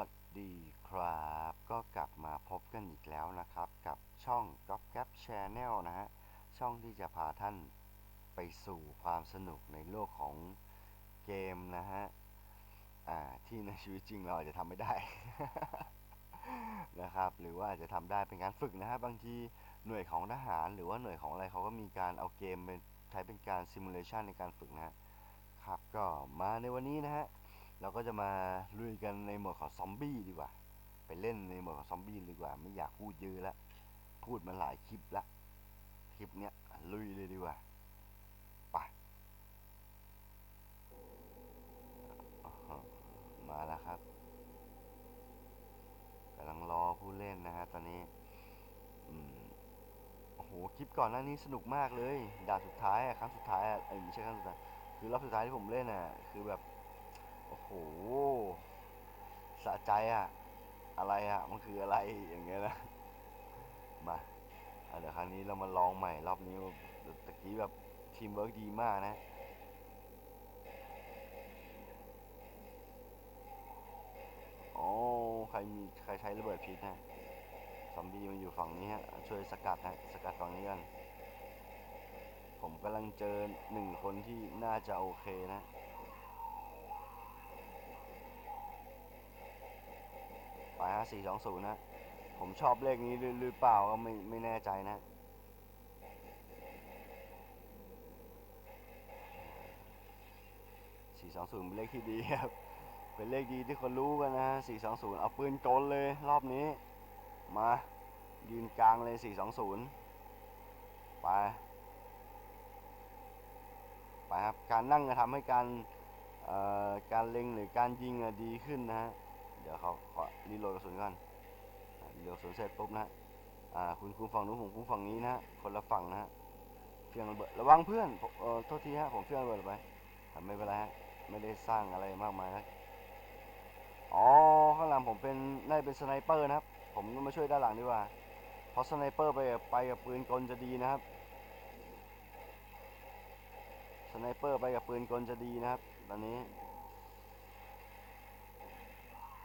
วัสดีครับ ก็กลับมาพบกันอีกแล้วนะครับ กับช่อง g o f g a p Channel นะฮะ ช่องที่จะพาท่านไปสู่ความสนุกในโลกของเกมนะฮะ อ่า ที่ในชีวิตจริงเราอาจจะทำไม่ได้ นะครับ หรือว่าอาจจะทำได้เป็นการฝึกนะฮะ บางทีหน่วยของทหารหรือว่าหน่วยของอะไรเขาก็มีการเอาเกมเป็นใช้เป็นการซิมูเลชันในการฝึกนะฮะ ครับ ก็มาในวันนี้นะฮะ เราก็จะมาลุยกันในหมวดของซอมบี้ดีกว่า ไปเล่นในหมวดของซอมบี้ดีกว่า ไม่อยากพูดเยอะแล้วพูดมาหลายคลิปละคลิปเนี้ยลุยเลยดีกว่าไปมาแล้วครับกำลังรอผู้เล่นนะฮะตอนนี้โอ้โหคลิปก่อนหน้านี้สนุกมากเลยด่าสุดท้ายอะครั้งสุดท้ายอะเอ้ยไม่ใช่ครั้งสุดท้ายคือรอบสุดท้ายที่ผมเล่นอะคือแบบ หสะใจอะอะไรอะมันคืออะไรอย่างเงี้ยนะมาเดี๋ยวครั้งนี้เรามาลองใหม่รอบนี้ตะกี้แบบทีมเวิร์กดีมากนะโอ้ใครมีใครใช้ระเบิดพิษนะซอมบี้มันอยู่ฝั่งนี้ฮะช่วยสกัดนะสกัดฝั่งนี้กันผมกำลังเจอหนึ่งคนที่น่าจะโอเคนะ ไปฮะสี่สองศูนย์นะ ผมชอบเลขนี้หรือเปล่าก็ไม่ไม่แน่ใจนะสี่สองศูนย์เป็นเลขที่ดีครับ เป็นเลขดีที่คนรู้กันนะฮะสี่สองศูนย์เอาปืนกลเลยรอบนี้ มายืนกลางเลยสี่สองศูนย์ไป ไปครับ การนั่งจะทำให้การการเล็งหรือการยิงดีขึ้นนะฮะ เดี๋ยวเขาขอรีโหลดกระสุนก่อนรีโหลดกระสุนเสร็จปุ๊บนะอ่าคุณคุณฝั่งนู้นผมคุณฝั่งนี้นะคนละฝั่งนะฮะเฟียงระเบิดระวังเพื่อนเออโทษทีฮะผมเฟียงระเบิดไปแต่ไม่เป็นไรฮะไม่ได้สร้างอะไรมากมายนะอ๋อข้างหลังผมเป็นน่าจะเป็นสไนเปอร์นะครับ ผมมาช่วยด้านหลังดีกว่าเพราะสไนเปอร์ไปกับไปกับปืนกลจะดีนะครับสไนเปอร์ไปกับปืนกลจะดีนะครับ ตอนนี้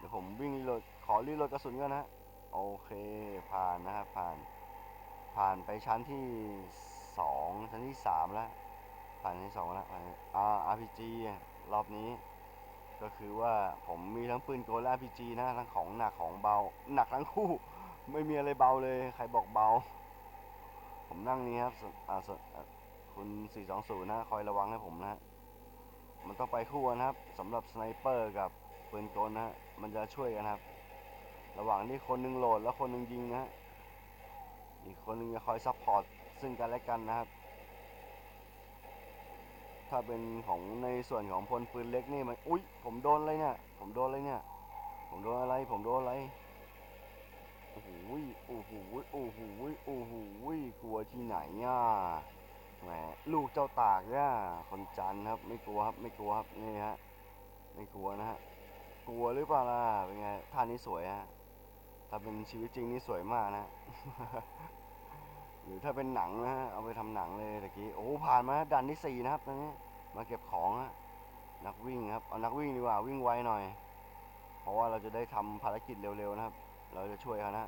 ดี๋ยวผมวิ่งรีโหลดขอรีโหลดกระสุนก่อนนะโอเคผ่านนะครับผ่าน ผ่านไปชั้นที่สองชั้นที่สามแล้ว ผ่านชั้นที่สองแล้วผ่านอ่า RPG รอบนี้ ก็คือว่าผมมีทั้งปืนกลและ RPG นะทั้งของหนักของเบา หนักทั้งคู่ ไม่มีอะไรเบาเลย ใครบอกเบา ผมนั่งนี้ครับอ่าส่วนอ่าคุณ420นะคอยระวังให้ผมนะฮะมันต้องไปคู่นนะครับสำหรับสไนเปอร์กับปืนกลนะฮะ มันจะช่วยกันครับ ระหว่างที่คนหนึงโหลดแล้วคนหนึงยิงนะฮะอีกคนหนึงจะคอยซัพพอร์ตซึ่งกันและกันนะครับ ถ้าเป็นของในส่วนของพลปืนเล็กนี่มันอุ๊ย ผมโดนอะไรเนี่ย ผมโดนอะไรเนี่ย ผมโดนอะไร ผมโดนอะไรโอ้โหโอ้โหโอ้โหโอ้โหกลัวที่ไหนอะแหมลูกเจ้าตากเนี่ยคนจันครับ ไม่กลัวครับ ไม่กลัวครับนี่ฮะ ไม่กลัวนะฮะ กลัวหรือเปล่าล่ะเป็นไงท่านี้สวยฮะถ้าเป็นชีวิตจริงนี่สวยมากนะหรือถ้าเป็นหนังนะฮะเอาไปทำหนังเลยตะกี้โอ้ผ่านมาดันที่สี่นะครับตอนนี้มาเก็บของฮะนักวิ่งครับเอานักวิ่งดีกว่าวิ่งไวหน่อย เพราะว่าเราจะได้ทำภารกิจเร็วๆนะครับ เราจะช่วยเขานะ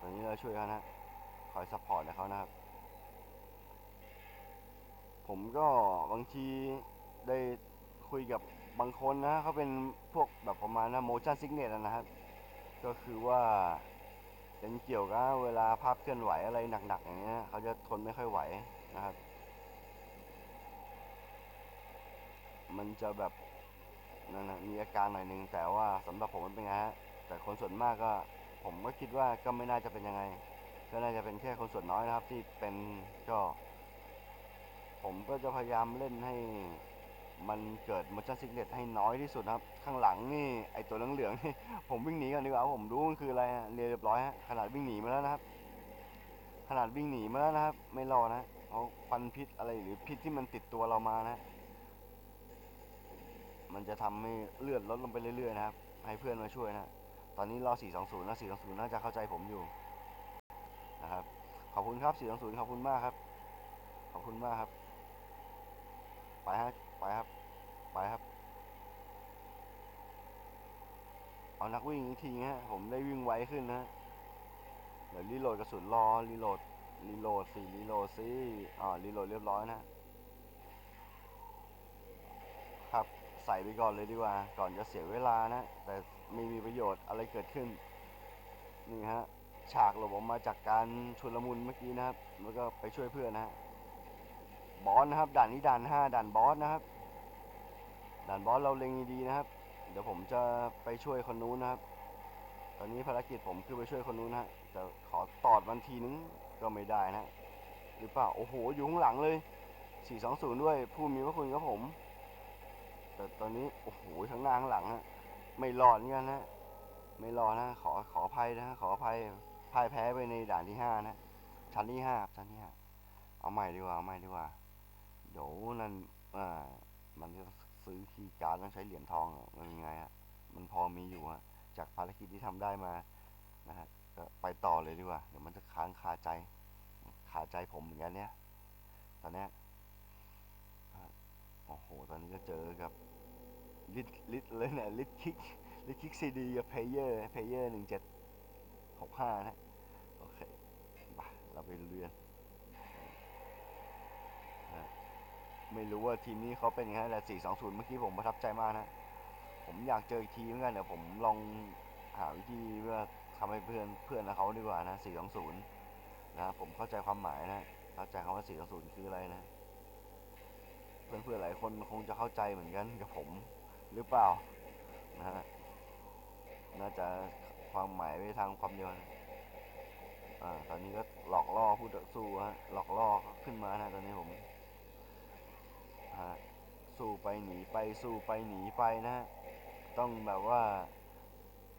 ตอนนี้เราช่วยเขานะคอยซัพพอร์ตให้เขานะครับ ผมก็บางทีได้คุยกับ บางคนนะเขาเป็นพวกแบบประมาณนะ motion sickness นะครับ ก็คือว่าเป็นเกี่ยวกับเวลาภาพเคลื่อนไหวอะไรหนักๆอย่างเงี้ยเขาจะทนไม่ค่อยไหวนะครับ มันจะแบบนั่นนะมีอาการหน่อยหนึง แต่ว่าสำหรับผมมันเป็นไงฮะแต่คนส่วนมากก็ ผมก็คิดว่าก็ไม่น่าจะเป็นยังไง ก็น่าจะเป็นแค่คนส่วนน้อยนะครับ ที่เป็นก็ ผมก็จะพยายามเล่นให้ มันเกิด motion sickness ให้น้อยที่สุดนะครับ ข้างหลังนี่ไอตัวเหลืองๆนี่ผมวิ่งหนีก่อนดีกว่าผมรู้มันคืออะไรเรียบร้อยฮะขนาดวิ่งหนีมาแล้วนะครับ ขนาดวิ่งหนีมาแล้วนะครับ ไม่รอนะเพราะควันพิษอะไรหรือพิษที่มันติดตัวเรามานะ มันจะทำให้เลือดลดลงไปเรื่อยๆนะครับ ให้เพื่อนมาช่วยนะ ตอนนี้รอ 420นะ420 น่าจะเข้าใจผมอยู่นะครับ ขอบคุณครับ 420 ขอบคุณมากครับ ขอบคุณมากครับ ไปฮะ ครับ ไปครับ เอานักวิ่งอีกทีฮะ ผมได้วิ่งไวขึ้นนะเดี๋ยวรีโหลดกระสุนรอรีโหลดรีโหลดสิรีโหลดสิอ่ารีโหลดเรียบร้อยนะครับใส่ไปก่อนเลยดีกว่า ก่อนจะเสียเวลานะ แต่ไม่มีประโยชน์อะไรเกิดขึ้น นี่ฮะ ฉากหลบออกมาจากการชุลมุนเมื่อกี้นะครับ แล้วก็ไปช่วยเพื่อนนะฮะ บอสนะครับ ด่านนี้ด่านห้าด่านบอสนะครับ ด่านบอสเราเล็งดีๆนะครับ เดี๋ยวผมจะไปช่วยคนนู้นนะครับ ตอนนี้ภารกิจผมคือไปช่วยคนนู้นนะจะขอตอดมันทีนึงก็ไม่ได้นะ หรือเปล่า โอ้โห อยู่ข้างหลังเลย 420 ด้วย ผู้มีพระคุณครับผม แต่ตอนนี้ โอ้โหข้งหน้าข้างหลังฮะ ไม่รอดเหมือนกันนะไม่รอดนะ ขอ ขออภัยนะ ขออภัยพ่ายแพ้ไปในด่านที่ห้านะ ชั้นที่ห้าครับชั้นที่ห้าเอาใหม่ดีกว่า เอาใหม่ดีกว่า เดี๋ยวนั่นอ่ามันจะ ซื้อคีย์การ์ดต้องใช้เหรียญทองมันยังไงฮะมันพอมีอยู่ฮะจากภารกิจที่ทำได้มานะฮะก็ไปต่อเลยดีกว่าเดี๋ยวมันจะค้างคาใจคาใจผมเหมือนกันเนี่ยตอนเนี้ยโอ้โหตอนนี้ก็เจอกับลิทลิทเลยเนี่ยลิทคิกลิทคิกซีดีกับเพเยอร์เพเยอร์หนึ่งเจ็ดหกห้านะโอเคไปเราไปเรียนนะ ไม่รู้ว่าทีมนี้เขาเป็นยังไงแต่สี่สองศูนย์เมื่อกี้ผมประทับใจมากนะ ผมอยากเจออีกทีเหมือนกันเดี๋ยวผมลองหาวิธีเพื่อทำให้เพื่อนเพื่อนเขาดีกว่านะสี่สองศูนย์นะผมเข้าใจความหมายนะเข้าใจคำว่าสี่ศูนย์คืออะไรนะ เพื่อนๆหลายคนคงจะเข้าใจเหมือนกันกับผมหรือเปล่านะฮะน่าจะความหมายไปทางความเดียวนะอ่าตอนนี้ก็หลอกล่อผู้ต่อสู้ฮะหลอกล่อขึ้นมานะตอนนี้ผมะสู้ไปหนีไปสู้ไปหนีไปนะฮะต้องแบบว่า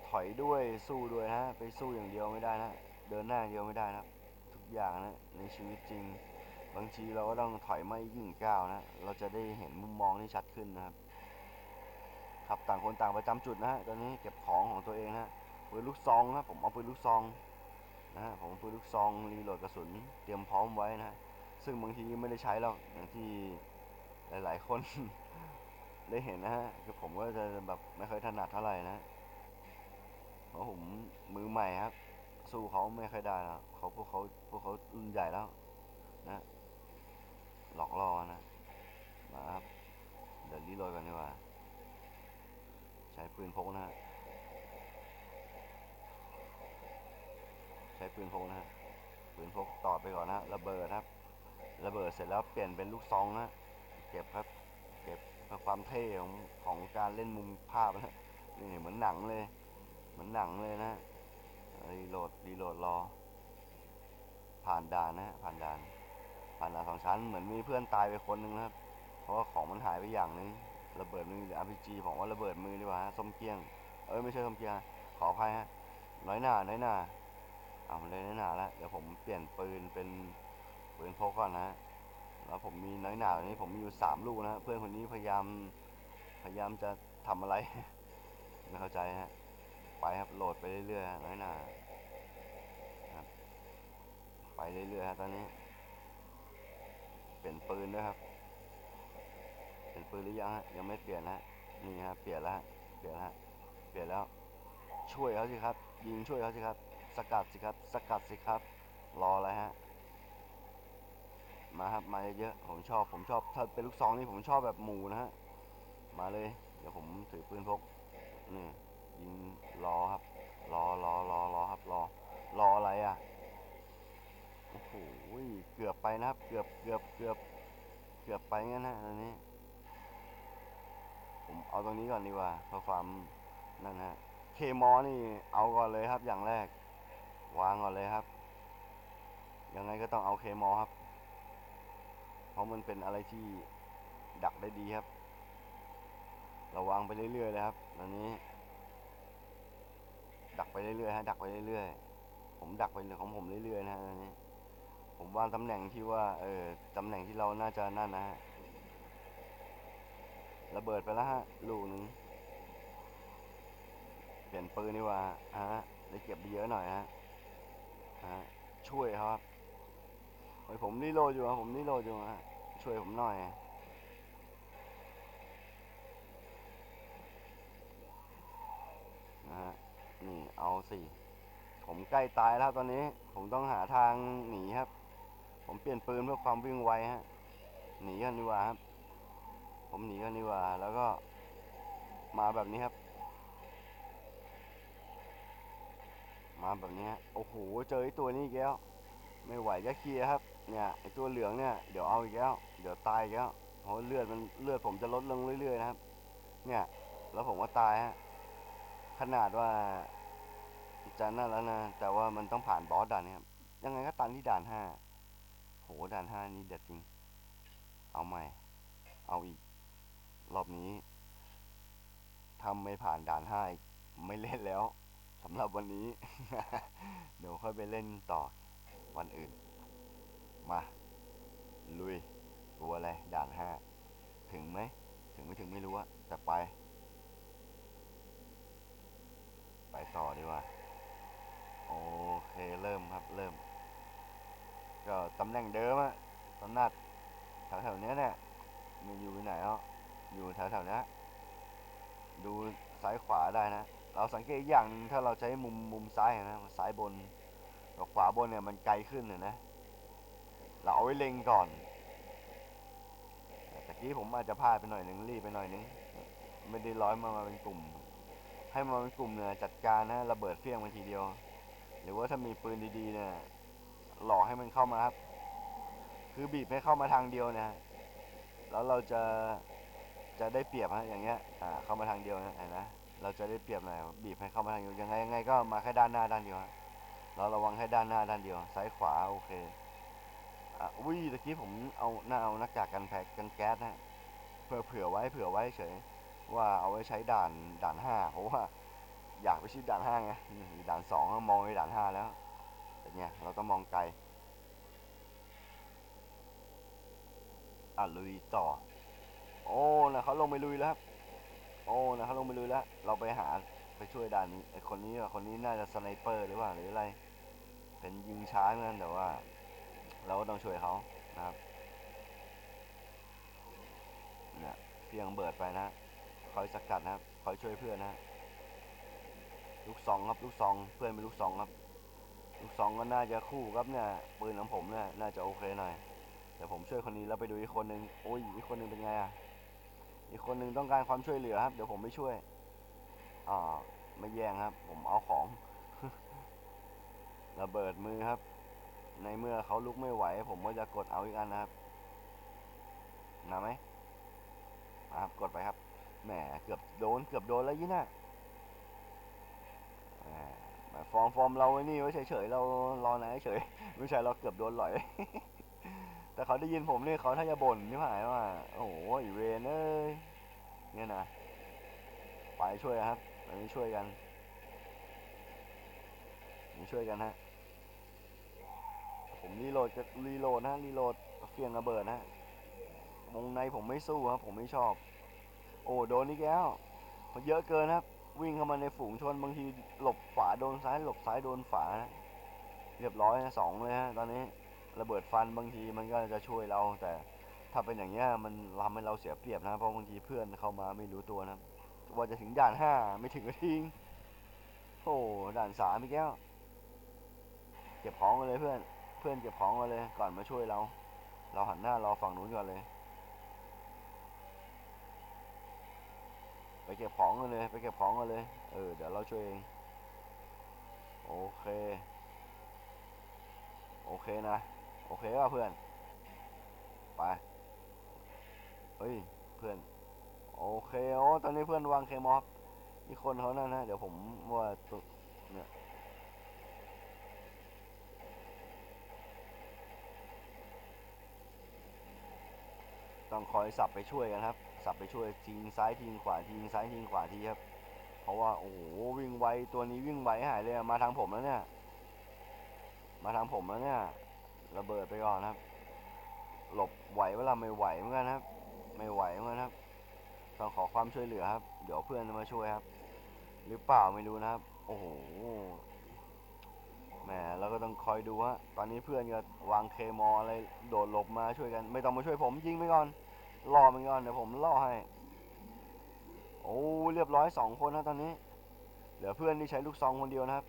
ถอยด้วยสู้ด้วยนะไปสู้อย่างเดียวไม่ได้นะเดินหน้าอย่างเดียวไม่ได้นะทุกอย่างนะในชีวิตจริง บางทีเราก็ต้องถอยไมาอีกหนึ่งก้าวนะเราจะได้เห็นมุมมองที่ชัดขึ้นนะครับ ครับต่างคนต่างประจำจุดนะฮะตอนนี้เก็บของของตัวเองฮะปืนลูกซองครับผมเอาปืนลูกซองนะฮะผมเอาปืนลูกซองรีโหลดกระสุนเตรียมพร้อมไว้นะฮะซึ่งบางทีไม่ได้ใช้แล้วอย่างที่ หลาย ๆ คน ได้เห็นนะฮะคือผมก็จะแบบไม่ค่อยถนัดเท่าไหร่นะเพราะผมมือใหม่ครับ สู้เขาไม่ค่อยได้แล้วเขาพวกเขาพวกเขารุ่นใหญ่แล้ว นะ หลอกล่อนะมาครับเดี๋ยวรีโหลดกันดีกว่า ใช้ปืนพกนะฮะใช้ปืนพกนะฮะปืนพกต่อไปก่อนนะฮะระเบิดครับ ระเบิดเสร็จแล้วเปลี่ยนเป็นลูกซองนะ เก็บครับเก็บเพื่อความเท่ของของการเล่นมุมภาพนะนี่เหมือนหนังเลย เหมือนหนังเลยนะรีโหลดรีโหลดรอ ผ่านด่านนะผ่านด่าน ผ่านด่านสองชั้นเหมือนมีเพื่อนตายไปคนหนึ่งนะครับ เพราะว่าของมันหายไปอย่างนึงระเบิดมือหรือ RPG ผมว่าระเบิดมือดีกว่าฮะส้มเกี้ยง เอ้ยไม่ใช่ส้มเกี้ยงขออภัยฮะน้อยหน้าน้อยหน้าเอาเลยน้อยหน้าแล้วเดี๋ยวผมเปลี่ยนปืนเป็นปืนพกก่อนนะฮะ แล้วผมมีน้อยหนาตอนนี้ผมมีอยู่สามลูกนะเพื่อนคนนี้พยายามพยายามจะทำอะไร ไม่เข้าใจฮะไปครับโหลดไปเรื่อยๆน้อยหนาครับไปเรื่อยๆฮะตอนนี้ เปลี่ยนปืนด้วยครับ เปลี่ยนปืนหรือยังฮะยังไม่เปลี่ยนนะฮะนี่ฮะเปลี่ยนแล้วฮะเปลี่ยนแล้วฮะเปลี่ยนแล้ว ช่วยเขาสิครับ ยิงช่วยเขาสิครับ สกัดสิครับ สกัดสิครับ รออะไรฮะ มาครับมาเยอะๆผมชอบผมชอบถ้าเป็นลูกซองนี่ผมชอบแบบหมูนะฮะมาเลย เดี๋ยวผมถือปืนพกนี่ยิงรอครับ รอรอรอรอครับรอ รออะไรอะโอ้โหเกือบไปนะครับ เกือบเกือบเกือบเกือบไปงั้นนะตอนนี้ ผมเอาตรงนี้ก่อนดีกว่าเพื่อความนั่นฮะเคมอนี่เอาก่อนเลยครับอย่างแรก วางก่อนเลยครับยังไงก็ต้องเอาเคมอครับ ราะมันเป็นอะไรที่ดักได้ดีครับราวางไปเรื่อยๆเลยครับตอนนี้ ดักไปเรื่อยๆฮะดักไปเรื่อยๆ ผมดักไปเรื่อยของผมเรื่อยๆนะฮะตอนนี้ ผมวางตำแหน่งที่ว่า เออตำแหน่งที่เราน่าจะนั่นนะฮะระเบิดไปแล้วฮะลูกหนึ่งเปลี่ยนปืนดีกว่าฮะได้เก็บเยอะหน่อยฮะฮะช่วยครับ โอ้ยผมนี่โหลดอยู่ครับผมนี่โหลดอยู่ฮะช่วยผมหน่อยนะฮะนี่เอาสิผมใกล้ตายแล้วตอนนี้ ผมต้องหาทางหนีครับ ผมเปลี่ยนปืนเพื่อความวิ่งไวฮะหนีกันดีกว่าครับ ผมหนีกันดีกว่า แล้วก็มาแบบนี้ครับ มาแบบนี้โอ้โหเจอไอ้ตัวนี้อีกแล้วไม่ไหวจะเคลียร์ครับ เนี่ยไอตัวเหลืองเนี่ยเดี๋ยวเอาอีกแล้วเดี๋ยวตายอีกแล้วเพราะเลือดมันเลือดผมจะลดลงเรื่อยๆนะครับ เนี่ย แล้วผมก็ตายฮะขนาดว่าจะนั่นแล้วนะแต่ว่ามันต้องผ่านบอสด่านนี้ครับยังไงก็ตันที่ด่านห้าโหด่านห้านี่เด็ดจริง เอาใหม่ เอาอีก รอบนี้ทำไม่ผ่านด่านห้าอีกไม่เล่นแล้วสำหรับวันนี้ เดี๋ยวค่อยไปเล่นต่อวันอื่น มา ลุยกลัวอะไรด่านห้าถึงไหม ถึงไม่ถึงไม่รู้อะแต่ไป ไปต่อดีกว่า โอเคเริ่มครับเริ่ม ก็ตำแหน่งเดิมอะตำหนักแถวๆเนี้ยเนี่ยมันอยู่ไหนอะอยู่แถวๆเนี้ยดูซ้ายขวาได้นะ เราสังเกตอีกอย่างหนึ่งถ้าเราใช้มุมมุมซ้ายนะ ซ้ายบนกับขวาบนเนี่ยมันไกลขึ้นเลยนะ เราเอาไว้เล็งก่อนแต่กี้ผมอาจจะพลาดไปหน่อยหนึ่งรีบไปหน่อยหนึงไม่ได้ร้อยมามาเป็นกลุ่ม ให้มาเป็นกลุ่มเนี่ยจัดการนะระเบิดเฟี้ยงมาทีเดียว หรือว่าถ้ามีปืนดีๆเนี่ยหลอกให้มันเข้ามาครับ คือบีบให้เข้ามาทางเดียวเนะแล้วเราจะจะได้เปรียบฮะอย่างเงี้ยอ่าเข้ามาทางเดียวนะเห็นนะเราจะได้เปรียบหน่อยบีบให้เข้ามาทางเดียวยังไงยังไงก็มาแค่ด้านหน้าด้านเดียวเราระวังแค่ด้านหน้าด้านเดียวซ้ายขวาโอเค อะอุ้ยตะกี้ผมเอาหน้าเอาหนักจากกันแพ็กกันแก๊สนะเผื่อเผื่อไว้เผื่อไว้เฉย ว่าเอาไว้ใช้ด่านด่านห้าเพราะว่าอยากไปชิดด่านห้าไงนะด่านสองมองไปด่านห้าแล้วเป็นไงเราต้องมองไกลอะลุยต่อ โอ้นะเขาลงไปลุยแล้วครับโอ้นะเขาลงไปลุยแล้ว เราไปหาไปช่วยด่านนี้ไอคนนี้คนนี้น่าจะสไนเปอร์หรือว่าหรืออะไร เป็นยิงช้าเหมือนกันแต่ว่า เราก็ต้องช่วยเขานะครับเนี่ยเพียงเบิดไปนะคอยสกัดนะครับคอยช่วยเพื่อนนะลูกซองครับลูกซองเพื่อนเป็นลูกซองครับ ลูกซองก็น่าจะคู่ครับเนี่ยปืนของผมเนี่ยน่าจะโอเคหน่อยเดี๋ยวผมช่วยคนนี้แล้วไปดูอีกคนนึงโอ้ยอีกคนนึงเป็นไงอะอีกคนนึงต้องการความช่วยเหลือครับ เดี๋ยวผมไปช่วยอ่าไม่แย่งครับ ผมเอาของระเบิดมือครับ ในเมื่อเขาลุกไม่ไหว ผมก็จะกดเอาอีกอันนะครับนะไหมมาครับกดไปครับแหมเกือบโดนเกือบโดนแล้วยี่น่ะแหมฟอร์มฟอร์มเราไว้นี่ไว้เฉยๆเรารอนายเฉยไม่ใช่เราเกือบโดนหลอย แต่เขาได้ยินผมนี่เขาถ้าจะบ่นนี่หายว่า โอ้โหอีเวนเอ้ยเนี่ยนะไปช่วยครับอันนี้ช่วยกันนี่ช่วยกันฮะ ผมรีโหลดจะรีโหลดนะรีโหลดเฟียงระเบิดนะวงในผมไม่สู้ครับ ผมไม่ชอบ โอ้โดนนี่แก้วมันเยอะเกินครับ วิ่งเข้ามาในฝูงชนบางทีหลบขวาโดนซ้ายหลบซ้ายโดนฝานะเรียบร้อยนะสองเลยฮะตอนนี้ระเบิดฟันบางทีมันก็จะช่วยเรา แต่ถ้าเป็นอย่างเงี้ยมันทำให้เราเสียเปรียบนะเพราะบางทีเพื่อนเข้ามาไม่รู้ตัวนะว่าจะถึงด่านห้าไม่ถึงก็ทิ้งโอ้ด่านสามพี่แก้วเก็บของกันเลยเพื่อน เพื่อนเก็บของกันเลย ก่อนมาช่วยเรา เราหันหน้ารอฝั่งนู้นก่อนเลย ไปเก็บของกันเลย ไปเก็บของกันเลย เออ เดี๋ยวเราช่วยเอง โอเค โอเคนะ โอเคป่ะเพื่อน ไป เฮ้ย เพื่อน โอเค โอ้ ตอนนี้เพื่อนวางเคมอฟอีกคนเขานั่นนะ เดี๋ยวผมว่าตุเนี่ย ต้องคอยสับไปช่วยกันครับ สับไปช่วยทีงซ้ายทีงขวาทีงซ้ายทีงขวาทีครับ เพราะว่าโอ้โหวิ่งไวตัวนี้วิ่งไวหายเลยมาทางผมแล้วเนี่ย มาทางผมแล้วเนี่ยระเบิดไปก่อนครับ หลบไหวเวลาไม่ไหวเหมือนกันครับ ไม่ไหวเหมือนกันครับต้องขอความช่วยเหลือครับ เดี๋ยวเพื่อนจะมาช่วยครับ หรือเปล่าไม่รู้นะครับ โอ้โหแหมเราก็ต้องคอยดูฮะตอนนี้เพื่อนก็วางเคมออะไรโดดหลบมาช่วยกัน ไม่ต้องมาช่วยผมยิงไปก่อน รอมันก่อนเดี๋ยวผมล่อให้ โอ้เรียบร้อยสองคนนะตอนนี้ เหลือเพื่อนที่ใช้ลูกซองคนเดียวนะครับ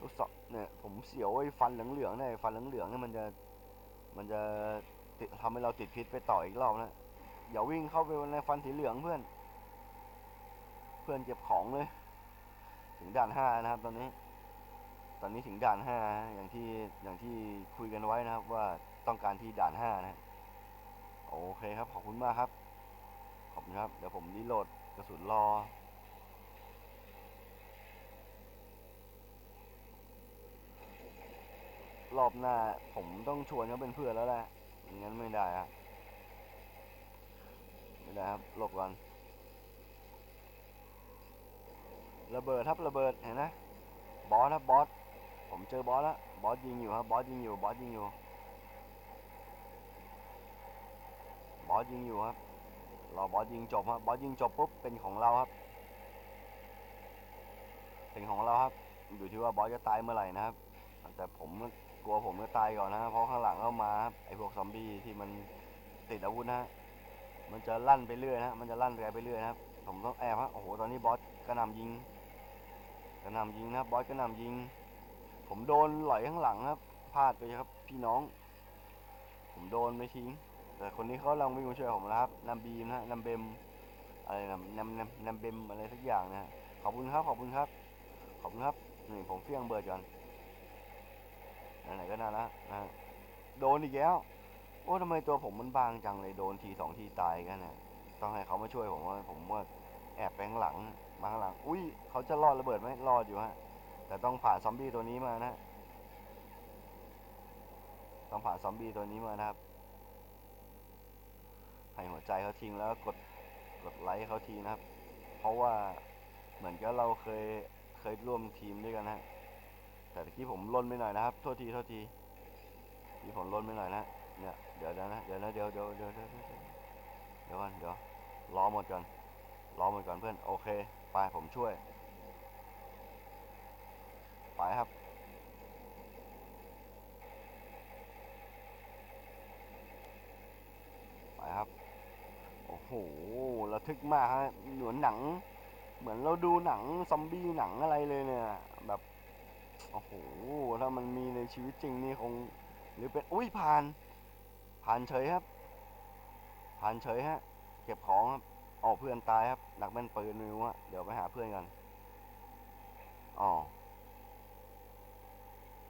ลูกซองเนี่ยผมเสียวไอ้ฟันเหลืองๆเนี่ยฟันเหลืองๆเนี่ยมันจะมันจะติดทำให้เราติดพิษไปต่ออีกรอบนะอย่าวิ่งเข้าไปในฟันสีเหลืองเพื่อน เพื่อนเก็บของเลย ถึงด่านห้านะครับตอนนี้ ตอนนี้ถึงด่านห้าอย่างที่อย่างที่คุยกันไว้นะครับว่าต้องการที่ด่านห้านะ โอเคครับ ขอบคุณมากครับ ขอบคุณครับ เดี๋ยวผมรีโหลดกระสุนรอ รอบหน้า ผมต้องชวนเขาเป็นเพื่อนแล้วแหละงั้นไม่ได้ครับไม่ได้ครับหลบก่อนระเบิดครับระเบิดเห็นไหมบอสครับบอสผมเจอบอสแล้วบอสยิงอยู่ครับบอสยิงอยู่บอสยิงอยู่ บอสยิงอยู่ครับรอบอสยิงจบครับบอสยิงจบปุ๊บเป็นของเราครับ เป็นของเราครับ อยู่ที่ว่าบอสจะตายเมื่อไหร่นะครับ แต่ผมกลัวผมจะตายก่อนนะครับเพราะข้างหลังเข้ามาไอพวกซอมบี้ที่มันติดอาวุธนะฮะมันจะลั่นไปเรื่อยนะฮะมันจะลั่นไปเรื่อยนะครับ ผมต้องแอบฮะโอ้โหตอนนี้บอสกระหน่ำยิงกระหน่ำยิงนะครับบอสกระหน่ำยิง ผมโดนไหลข้างหลังครับพลาดไปครับ พี่น้อง ผมโดนไปทิ้ง แต่คนนี้เขากำลังวิ่งมาช่วยผมนะครับนำบีมนะนำเบมอะไรนำนำนำนำเบมอะไรสักอย่างนะขอบคุณครับขอบคุณครับ ขอบคุณครับนี่ผมเฟี้ยงเบิร์ดก่อนไหนก็น่าละนะโดนอีกแล้วโอ้ทำไมตัวผมมันบางจังเลยโดนทีสองทีตายกันนะต้องให้เขามาช่วยผมว่าผมว่าแอบไปงหลังมาข้างหลัง อุ้ยเขาจะรอดระเบิดไหมรอดอยู่ฮะแต่ต้องผ่านซอมบี้ตัวนี้มานะต้องผ่านซอมบี้ตัวนี้มานะครับ ให้หัวใจเขาทิ้งแล้วกดกดไลค์เขาทีนะครับ เพราะว่าเหมือนกับเราเคยเคยร่วมทีมด้วยกันนะแต่ตะกี้ผมล่นไปหน่อยนะครับ โทษทีโทษทีที่ผมล่นไปหน่อยนะเนี่ยเดี๋ยวนะเดี๋ยวนะเดี๋ยวเดี๋ยวเดี๋ยวเดี๋ยวเดี๋ยวเดี๋ยวก่อนเดี๋ยวรอหมดก่อนรอหมดก่อนเพื่อนโอเคไปผมช่วย ไปครับไปครับ หระทึกมากฮะเหมือนหนัง เหมือนเราดูหนังซอมบี้หนังอะไรเลยเนี่ย แบบ โอ้โห ถ้ามันมีในชีวิตจริงนี่คง หรือเป็น อุ้ยผ่าน ผ่านเฉยครับ ผ่านเฉยฮะ เก็บของครับอ๋อเพื่อนตายครับ หนักแม่นปืนไม่รู้อะเดี๋ยวไปหาเพื่อนกันอ๋อ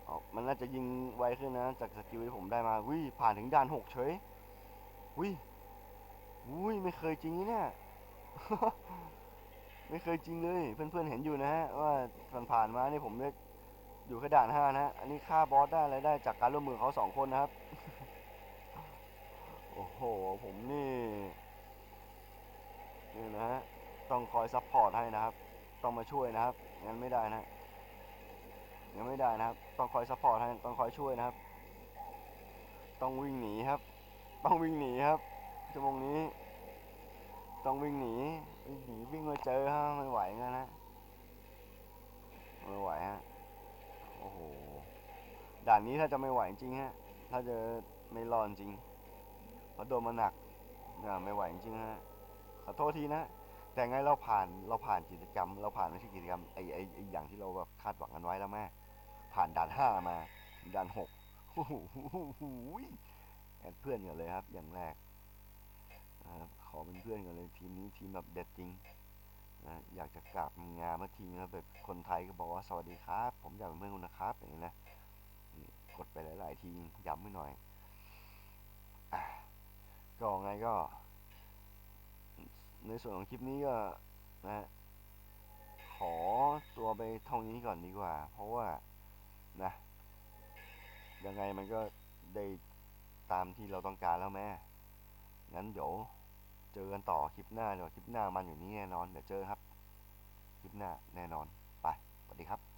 อ๋อมันน่าจะยิงไวขึ้นนะ จากสกิลที่ผมได้มาวิผ่านถึงด่านหกเฉยวิ วิไม่เคยจริงนี่เนี่ยไม่เคยจริงเลย เพื่อนๆเห็นอยู่นะฮะว่าผ่านๆมานี่ผมเนี่ยอยู่แค่ด่านห้านะฮะอันนี้ฆ่าบอสได้อะไรได้จากการร่วมมือเขาสองคนนะครับ โอ้โหผมนี่นี่นะฮะต้องคอยซัพพอร์ตให้นะครับ ต้องมาช่วยนะครับงั้นไม่ได้นะยังไม่ได้นะครับ ต้องคอยซัพพอร์ตให้ต้องคอยช่วยนะครับ ต้องวิ่งหนีครับ ต้องวิ่งหนีครับ ชั่วโมงนี้ ต้องวิ่งหนีวิ่งหนีวิ่งมาเจอฮะไม่ไหวเงั้นนะไม่ไหวฮะโอ้โหด่านนี้ถ้าจะไม่ไหวจริงฮะถ้าจะไม่รอดจริงเพราะโดนมาหนักอ่าไม่ไหวจริงฮะขอโทษทีนะแต่ไงเราผ่านเราผ่านกิจกรรม เราผ่านไม่ใช่กิจกรรมไอไอ้ไอ้อย่างที่เราแบบคาดหวังกันไว้แล้วแม่ผ่านด่านห้ามาด่านหกโอ้โหแอดเพื่อนกันเลยครับ อย่างแรก นะครับขอเป็นเพื่อนกันเลยทีมนี้ทีมแบบเด็ดจริงนะอยากจะกราบงานเมื่อทีมแล้วแบบคนไทยก็บอกว่าสวัสดีครับ ผมอยากเป็นเพื่อนคุณนะครับอย่างนี้นะกดไปหลาย ๆ ทีย้ำไม่หน่อยอก็ไงก็ ในส่วนของคลิปนี้ก็นะฮะขอตัวไปเท่านี้ก่อนดีกว่า เพราะว่านะยังไงมันก็ได้ตามที่เราต้องการแล้วแม่งั้นเดี๋ยว เจอกันต่อคลิปหน้าเดี๋ยวคลิปหน้ามันอยู่นี่แน่นอน เดี๋ยวเจอครับ คลิปหน้าแน่นอน ไปสวัสดีครับ